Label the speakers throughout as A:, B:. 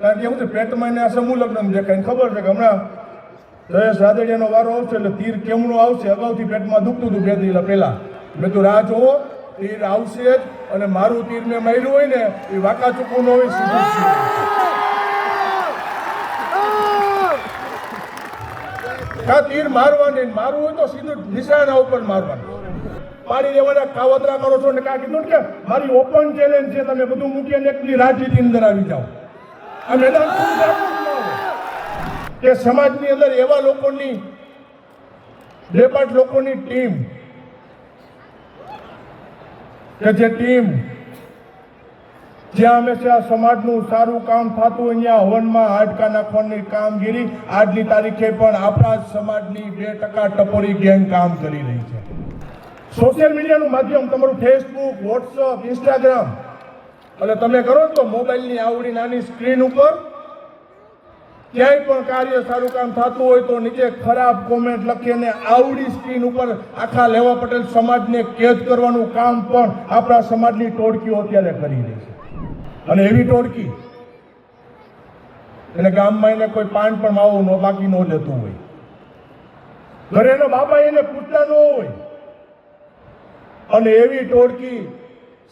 A: કારણ કે એવું છે પેટમાં એને આ સમૂહ લગ્ન દેખાય. ખબર છે કે હમણાં જયેશ રાદડિયાનો વારો આવશે એટલે તીર કેમનું આવશે? અગાઉથી પેટમાં દુખતું હતું બે દિવસ પહેલાં. મેં તો રાહ જોવો, તીર આવશે જ અને મારું તીર મેં માર્યું હોય ને, એ વાંકા ચૂકવું ન હોય સીધું. તીર મારવાની મારવું હોય તો સીધું નિશાના ઉપર મારવાનું. પાડી દેવાના, કાવતરા કરો છો ને કાં કીધું કે, મારી ઓપન ચેલેન્જ છે, તમે બધું મૂકી અને એકલી રાજનીતિ અંદર આવી જાઓ. આ મેદાન ખુલ્લું રાખવું જ ન હોય. કે સમાજની અંદર એવા લોકોની બે પાંચ લોકોની ટીમ, કે જે ટીમ, જ્યાં હંમેશા સમાજનું સારું કામ થતું અહીંયા હવનમાં હાડકા નાખવાની કામગીરી આજની તારીખે પણ આપણા સમાજની બે ટકા ટપોરી ગેંગ કામ કરી રહી છે સોશિયલ મીડિયાનું માધ્યમ તમારું ફેસબુક વોટ્સઅપ ઇન્સ્ટાગ્રામ અને તમે કરો તો મોબાઈલની આવડી નાની સ્ક્રીન ઉપર ક્યાંય પણ કાર્ય સારું કામ થતું હોય તો નીચે ખરાબ કોમેન્ટ લખીને આવડી સ્ક્રીન ઉપર આખા લેવા પટેલ સમાજને કેદ કરવાનું કામ પણ આપણા સમાજની ટોળકીઓ અત્યારે કરી રહી છે. અને એવી ટોળકી એટલે ગામમાં એને કોઈ પાન પણ માવો ન, બાકી ન લેતું હોય. ઘરે એનો એને પૂછતા ન હોય. અને એવી ટોળકી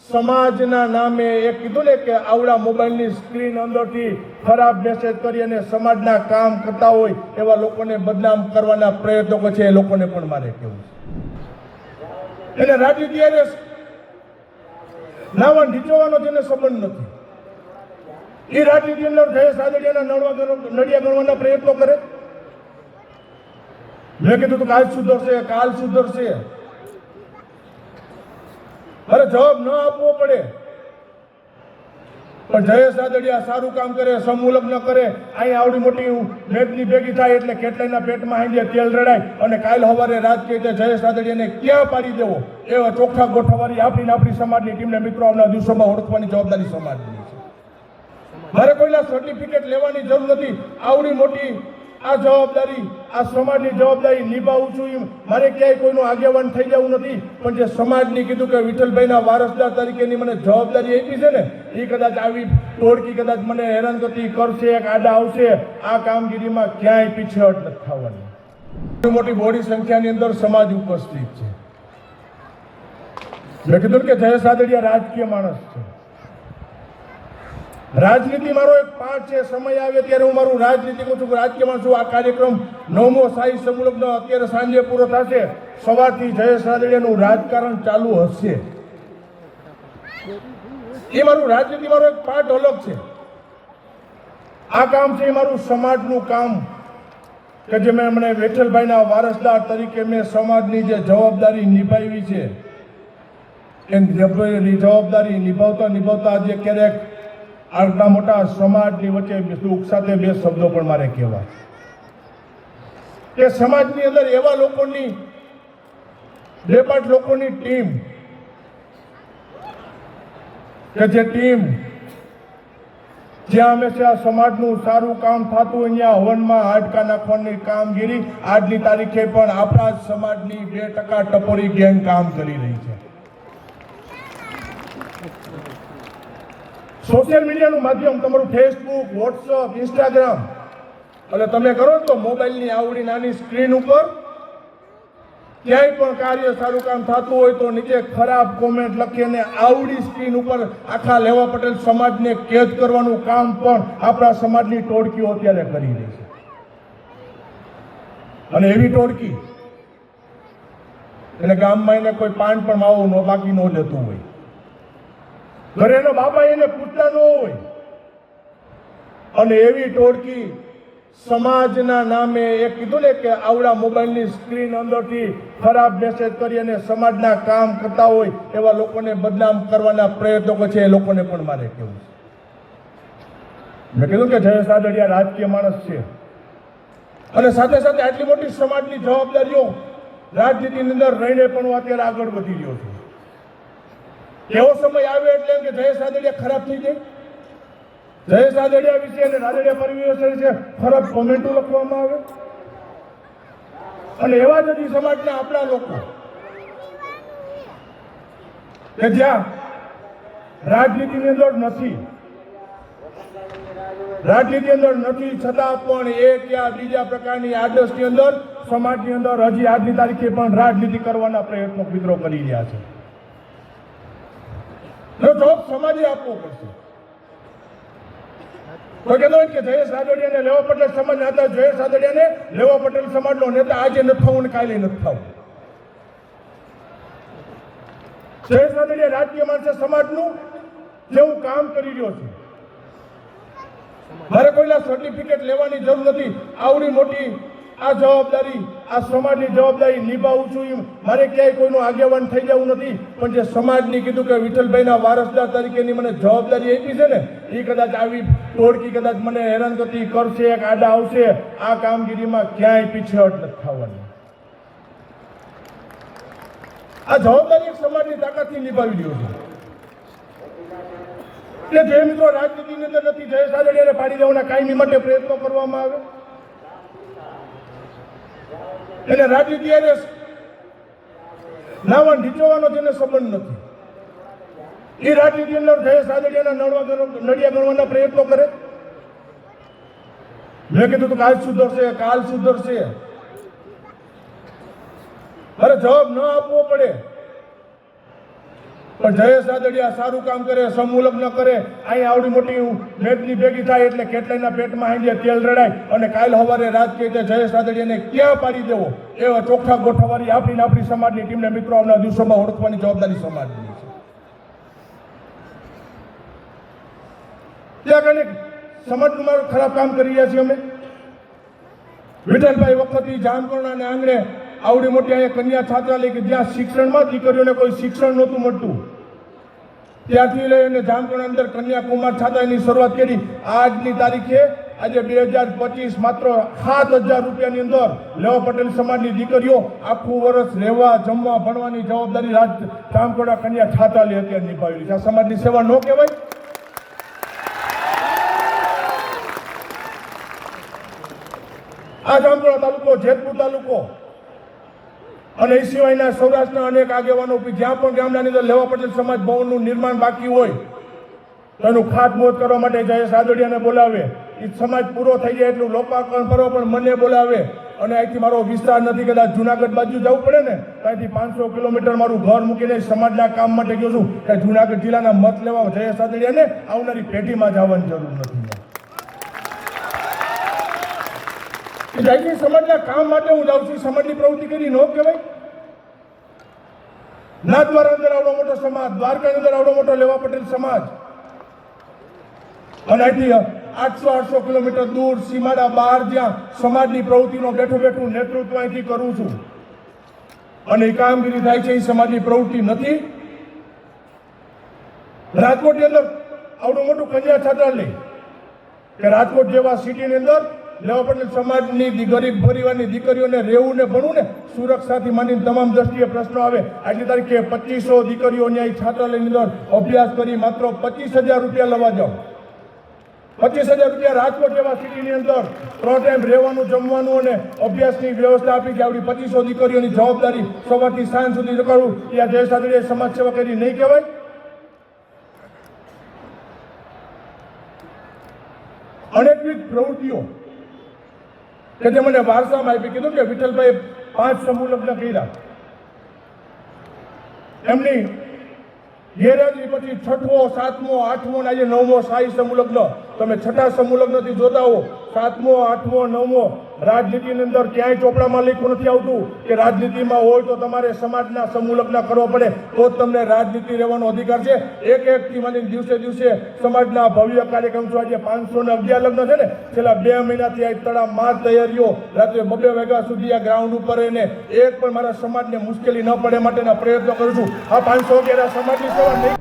A: સમાજના નામે એ કીધું ને કે આવડા મોબાઈલની સ્ક્રીન અંદરથી ખરાબ મેસેજ કરી અને સમાજના કામ કરતા હોય એવા લોકોને બદનામ કરવાના પ્રયત્નો છે, એ લોકોને પણ મારે કહેવું છે. એને રાજનીતિ એને નાવા નીચોવાનો જેને સંબંધ નથી. એ રાજનીતિ અંદર જયેશ રાદડિયાના નડવા નડિયા ગણવાના પ્રયત્નો કરે. મેં કીધું કાલ સુધરશે કાલ સુધરશે. અરે જવાબ ન આપવો પડે. પણ જયેશ રાદડિયા સારું કામ કરે સમૂહ લગ્ન કરે. અહીં આવડી મોટી મેદની ભેગી થાય એટલે કેટલાયના પેટમાં હાંજે તેલ રડાય અને કાલ સવારે રાત કહે જયેશ રાદડિયાને ક્યાં પાડી દેવો? એવા ચોખ્ખા ગોઠવવાની આપણી આપણી સમાજની ટીમને મિત્રો આવનાર દિવસોમાં ઓળખવાની જવાબદારી સમાજની છે. મારે કોઈના સર્ટિફિકેટ લેવાની જરૂર નથી. આવડી મોટી આ જવાબદારી, આ સમાજની જવાબદારી નિભાવું છું એમ. મારે ક્યાંય કોઈનું આગેવાન થઈ જવું નથી. પણ જે સમાજની કીધું કે વિઠ્ઠલભાઈના વારસદાર તરીકેની મને જવાબદારી આપી છે ને, એ કદાચ આવી ટોળકી કદાચ મને હેરાનગતિ કરશે કે આડા આવશે, આ કામગીરીમાં ક્યાંય પીછેહટ નથી થવાની. મોટી બોડી સંખ્યાની અંદર સમાજ ઉપસ્થિત છે. મેં કીધું કે જયેશ સાદડિયા રાજકીય માણસ છે. રાજનીતિ મારો એક પાઠ છે, સમય આવે ત્યારે હું મારું રાજનીતિ કહું છું. રાજકીયમાં છું આ કાર્યક્રમ નવમો સાહી સંલગ્ન અત્યારે સાંજે પૂરો થશે? સવારથી જયેશ રાદડિયાનું રાજકારણ ચાલુ હશે. એ મારું રાજનીતિ મારો એક પાઠ અલગ છે. આ કામ છે એ મારું સમાજનું કામ, કે જે મેં મને વેઠલભાઈના વારસદાર તરીકે મેં સમાજની જે જવાબદારી નિભાવી છે એ જવાબદારી નિભાવતા નિભાવતા આજે ક્યારેક આટલા મોટા સમાજની વચ્ચે દુઃખ સાથે બે શબ્દો પણ મારે કહેવા. કે સમાજની અંદર એવા લોકોની બે પાંચ લોકોની ટીમ, કે જે ટીમ, જ્યાં હંમેશા સમાજનું સારું કામ થતું અહીંયા હવનમાં હાડકા નાખવાની કામગીરી, આજની તારીખે પણ આપણા સમાજની બે ટકા ટપોરી ગેંગ કામ કરી રહી છે. સોશિયલ મીડિયાનું માધ્યમ તમારું ફેસબુક વોટ્સઅપ ઇન્સ્ટાગ્રામ અને તમે કરો તો મોબાઈલની આવડી નાની સ્ક્રીન ઉપર ક્યાંય પણ કાર્ય સારું કામ થતું હોય તો નીચે ખરાબ કોમેન્ટ લખીને આવડી સ્ક્રીન ઉપર આખા લેવા પટેલ સમાજને કેદ કરવાનું કામ પણ આપણા સમાજની ટોળકીઓ અત્યારે કરી રહી છે. અને એવી ટોળકી એટલે ગામમાં એને કોઈ પાન પણ માવું બાકી ન લેતું હોય. ઘરે એનો બાપા એને પૂછતા ન હોય. અને એવી ટોળકી સમાજના નામે એ કીધું ને કે આવડા મોબાઈલની સ્ક્રીન અંદરથી ખરાબ મેસેજ કરી અને સમાજના કામ કરતા હોય એવા લોકોને બદનામ કરવાના પ્રયત્નો છે એ લોકોને પણ મારે કહેવું છે? મેં કીધું કે જયેશ રાદડિયા રાજકીય માણસ છે. અને સાથે સાથે આટલી મોટી સમાજની જવાબદારીઓ રાજનીતિની અંદર રહીને પણ હું અત્યારે આગળ વધી રહ્યો છું. એવો સમય આવ્યો એટલે એમ કે જયેશ રાદડિયા ખરાબ થઈ જાય જયેશ રાદડિયા વિશે અને રાદડિયા પરિવાર વિશે ખરાબ કોમેન્ટો લખવામાં આવે. અને એવા જ સમાજના આપણા લોકો કે જ્યાં રાજનીતિની અંદર નથી. રાજનીતિ અંદર નથી, છતાં પણ એક યા બીજા પ્રકારની આદર્શની અંદર સમાજની અંદર હજી આજની તારીખે પણ રાજનીતિ કરવાના પ્રયત્નો મિત્રો કરી રહ્યા છે. જો જવાબ સમાજે આપવો પડશે. તો કહેતો કે જયેશ રાદડિયાને લેવા પટેલ સમાજ હતા, જયેશ રાદડિયાને લેવા પટેલ સમાજનો નેતા આજે નથી થવું ને કાલે નથી થવું. જયેશ રાદડિયા રાજકીય માણસે સમાજનું જેવું કામ કરી રહ્યો છે. મારે કોઈના સર્ટિફિકેટ લેવાની જરૂર નથી. આવડી મોટી આ જવાબદારી, આ સમાજની જવાબદારી નિભાવું છું એમ. મારે ક્યાંય કોઈનું આગેવાન થઈ જવું નથી. પણ જે સમાજની કીધું કે વિઠ્ઠલભાઈના વારસદાર તરીકેની મને જવાબદારી આપી છે ને, એ કદાચ આવી ટોળકી કદાચ મને હેરાનગતિ કરશે, એક આડા આવશે, આ કામગીરીમાં ક્યાંય પીછેહટ નથી થવાની. આ જવાબદારી સમાજની તાકાતથી નિભાવી રહ્યો છે. એટલે જે મિત્રો રાજનીતિની અંદર નથી જય રાદડિયાને પાડી દેવાના કાયમી માટે પ્રયત્નો કરવામાં આવે. એને રાજી એને લાવણ નીચોવાનો તેને સંબંધ નથી. એ રાજનીતિ અંદર જયેશ આદડિયાના નડવા નડિયા ગણવાના પ્રયત્નો કરે. મેં કીધું તું કાલ સુધરશે કાલ સુધરશે. અરે જવાબ ન આપવો પડે. પણ જયેશ રાદડિયા સારું કામ કરે સમૂહ લગ્ન કરે. અહીં આવડી મોટી મેદની ભેગી થાય એટલે કેટલાયના પેટમાં આવીને તેલ રડાય અને કાલ સવારે રાજકીય રીતે જયેશ રાદડિયાને ક્યાં પાડી દેવો? એવા ચોખ્ખા ગોઠવવાની આપણીને આપણી સમાજની ટીમને મિત્રો આવનાર દિવસોમાં ઓળખવાની જવાબદારી સમાજની છે. ત્યાં કને સમાજનું ખરાબ કામ કરી રહ્યા છીએ અમે. વિઠ્ઠલભાઈ વખતથી જામકરણા અને આંગણે આવડી મોટી અહીંયા કન્યા છાત્રાલય કે જ્યાં શિક્ષણમાં દીકરીઓને કોઈ શિક્ષણ નહોતું મળતું. ત્યાંથી લઈને જામકરણા અંદર કન્યાકુમાર છાત્રાલયની શરૂઆત કરી. આજની તારીખે આજે બે હજાર પચીસ માત્ર સાત હજાર રૂપિયાની અંદર લેવા પટેલ સમાજની દીકરીઓ આખું વર્ષ રહેવા, જમવા, ભણવાની જવાબદારી રાજ જામકરણા કન્યા છાત્રાલય અત્યારે નિભાવેલી છે. આ સમાજની સેવા ન કહેવાય. આ જામકુંડા તાલુકો જેતપુર તાલુકો અને એ સિવાયના સૌરાષ્ટ્રના અનેક આગેવાનો જ્યાં પણ ગામડાની અંદર લેવા પટેલ સમાજ ભવનનું નિર્માણ બાકી હોય, તો એનું ખાતમુહૂર્ત કરવા માટે જયેશ રાદડિયાને બોલાવે. એ સમાજ પૂરો થઈ જાય એટલું લોકાર્પણ કરો પણ મને બોલાવે. અને અહીંથી મારો વિસ્તાર નથી, કદાચ જુનાગઢ બાજુ જવું પડે ને ત્યાંથી પાંચસો કિલોમીટર મારું ઘર મૂકીને સમાજના કામ માટે ગયો છું. કે જુનાગઢ જિલ્લાના મત લેવા જયેશ રાદડિયાને આવનારી પેઢીમાં જવાની જરૂર નથી. એ સમાજના કામ માટે હું જાઉં છું. સમાજની પ્રવૃત્તિ કરી ન કહેવાય. નાથદ્વારા અંદર આવડો મોટો સમાજ, દ્વારકાની અંદર આવડો મોટો લેવા પટેલ સમાજ. અને અહીંથી આઠસો આઠસો કિલોમીટર દૂર, સીમાડા બહાર જ્યાં સમાજની પ્રવૃત્તિનો બેઠું બેઠું નેતૃત્વ અહીંથી કરું છું. અને એ કામગીરી થાય છે, એ સમાજની પ્રવૃત્તિ નથી. રાજકોટની અંદર આવડું મોટું કન્યા છાત્રાલય. કે રાજકોટ જેવા સિટીની અંદર લેવા પડે સમાજની ગરીબ પરિવારની દીકરીઓને રહેવું ને ભણવું ને સુરક્ષાથી માંડીને તમામ દ્રષ્ટિએ પ્રશ્નો આવે. આજની તારીખે પચીસો દીકરીઓ ન્યાય છાત્રાલયની અંદર અભ્યાસ કરી માત્ર પચીસ હજાર રૂપિયા લેવા જાઓ. પચીસ હજાર રૂપિયા રાજકોટ જેવા સિટીની અંદર ત્રણ ટાઈમ રહેવાનું, જમવાનું અને અભ્યાસની વ્યવસ્થા આપી કે આપણી પચીસો દીકરીઓની જવાબદારી સવારથી સાંજ સુધી કરવું એ આ સાદડીએ સમાજ સેવા કરી નહીં કહેવાય. અનેકવિધ પ્રવૃત્તિઓ કે તે મને વારસામાં આપી કીધું કે વિઠ્ઠલભાઈ પાંચ સમૂહ લગ્ન કર્યા. એમની ગેરહાજરી પછી છઠ્ઠો, સાતમો, આઠમો ને આજે નવમો, સાઈ સમૂહ લગ્ન. તમે છઠ્ઠા સમૂહ લગ્નથી જોતા હો, સાતમો, આઠમો, નવમો રાજનીતિની અંદર ક્યાંય ચોપડામાં લખ્યું નથી આવતું કે રાજનીતિમાં હોય તો તમારે સમાજના સમૂહ લગ્ન કરવો પડે. તો જ તમને રાજનીતિ રહેવાનો અધિકાર છે. એક એક થી માંડીને દિવસે દિવસે સમાજના ભવ્ય કાર્યક્રમ છો. આજે પાંચસો ને અગિયાર લગ્ન છે ને. છેલ્લા બે મહિનાથી આ તડામાર તૈયારીઓ રાત્રે બબે વાગ્યા સુધી આ ગ્રાઉન્ડ ઉપર રહીને એક પણ મારા સમાજને મુશ્કેલી ન પડે માટેના પ્રયત્નો કરું છું. આ પાંચસો અગિયાર સમાજની સેવા નહીં.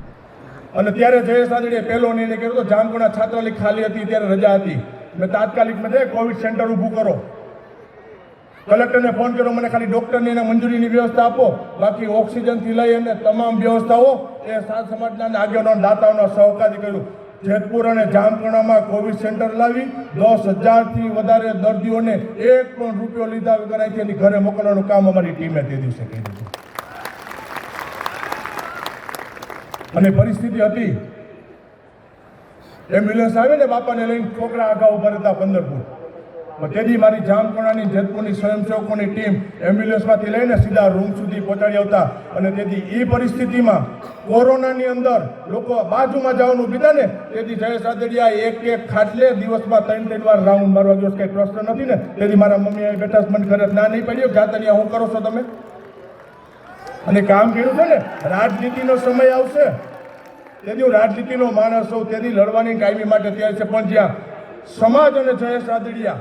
A: અને ત્યારે જયેશ રાદડીએ પહેલો નિર્ણય કર્યો હતો જામકુણા છાત્રાલય ખાલી હતી, ત્યારે રજા હતી. મેં તાત્કાલિક મેં કોવિડ સેન્ટર ઊભું કરો. કલેક્ટરને ફોન કર્યો, મને ખાલી ડૉક્ટરની એને મંજૂરીની વ્યવસ્થા આપો. બાકી ઓક્સિજનથી લઈ અને તમામ વ્યવસ્થાઓ એ સાત સમાજના આગેવાનો દાતાઓનો સહકારથી કર્યું. જેતપુર અને જામકણામાં કોવિડ સેન્ટર લાવી, દસ હજારથી વધારે દર્દીઓને એક પણ રૂપિયો લીધા વગર અહીંથી એની ઘરે મોકલવાનું કામ અમારી ટીમે તે દિવસે કર્યું અને પરિસ્થિતિ હતી એમ્બ્યુલન્સ આવીને બાપાને લઈને છોકરા આગા ઊભા હતા પંદર ફૂટ તેથી મારી જામકોણાની જેતપુરની સ્વયંસેવકોની ટીમ એમ્બ્યુલન્સમાંથી લઈને સીધા રૂમ સુધી પહોંચાડી આવતા અને તેથી એ પરિસ્થિતિમાં કોરોનાની અંદર લોકો બાજુમાં જવાનું કીધા ને, તેથી જયેશ રાદડિયા એક એક ખાટલે દિવસમાં ત્રણ ત્રણ વાર રાઉન્ડ મારવા ગયો કંઈ પ્રશ્ન નથી ને. તેથી મારા મમ્મી અહીં બેઠા મને ઘરે ના નહીં પડ્યો. જાતરિયા હું કરો છો તમે? અને કામ કર્યું છે ને? રાજનીતિનો સમય આવશે. તેથી હું રાજનીતિનો માણસ છું તેથી લડવાની કાયમી માટે તૈયાર છે. પણ જ્યાં સમાજ અને જયેશ રાદડિયા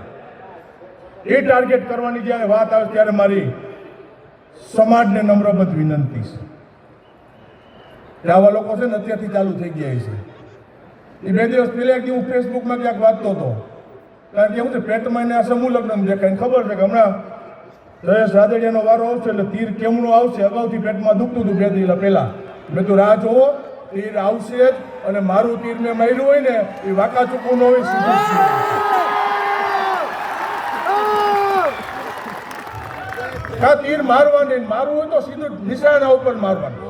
A: એ ટાર્ગેટ કરવાની જ્યારે વાત આવે ત્યારે મારી સમાજને નમ્રબદ્ધ વિનંતી છે. આવા લોકો છે ને, અત્યારથી ચાલુ થઈ ગયા છે. એ બે દિવસ પહેલા એક હું ફેસબુકમાં ક્યાંક વાંચતો હતો. કારણ કે એવું છે, પેટમાં એને આ સમૂહ લગ્ન કંઈ ખબર છે કે હમણાં જયેશ રાદડિયાનો વારો આવશે એટલે તીર કેમનું આવશે? અગાઉથી પેટમાં દુખતું હતું બે દિવસ પહેલાં. મેં તું રાહ જોવો તીર આવશે જ અને મારું તીર મેં માર્યું હોય ને, એ વાંકા ચૂકવું ન હોય, સીધું તીર મારવાની મારવું હોય તો સીધું નિશાના ઉપર મારવાનું.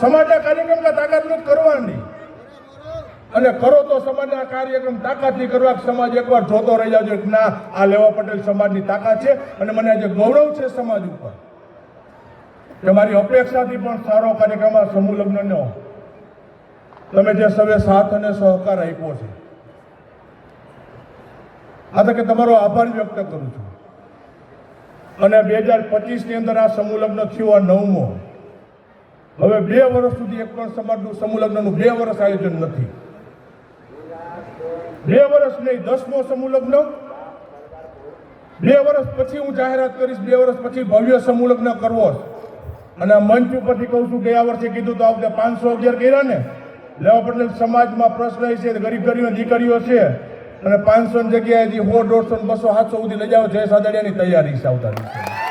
A: સમાજના કાર્યક્રમના તાકાત નથી કરવાની. અને કરો તો સમાજના કાર્યક્રમ તાકાતથી કરવા સમાજ એકવાર જોતો રહી જાજો ના, આ લેવા પટેલ સમાજની તાકાત છે અને મને આજે ગૌરવ છે સમાજ ઉપર. કે મારી અપેક્ષાથી પણ સારો કાર્યક્રમ આ સમૂહ લગ્નનો. તમે જે સવે સાથ અને સહકાર આપ્યો છે. આ તકે તમારો આભાર વ્યક્ત કરું છું. અને બે હજાર પચીસની અંદર આ સમૂહ લગ્ન થયું આ નવમો. હવે બે વર્ષ સુધી એક પણ સમાજનું સમૂહ લગ્નનું બે વર્ષ આયોજન નથી. બે વર્ષ નહીં, દસમો સમૂહ લગ્ન. બે વર્ષ પછી હું જાહેરાત કરીશ, બે વર્ષ પછી ભવ્ય સમૂહ લગ્ન કરવો છે. અને આ મંચ ઉપરથી કહું છું, ગયા વર્ષે કીધું તો આપણે પાંચસો અગિયાર કર્યા ને, લેવા પટેલ સમાજમાં પ્રશ્ન છે ગરીબ ગરીબ દીકરીઓ છે અને પાંચસો જગ્યાએ સો દોઢસો બસો, સાતસો સુધી લઈ જાવ જય સાદડિયાની તૈયારી છે આવતા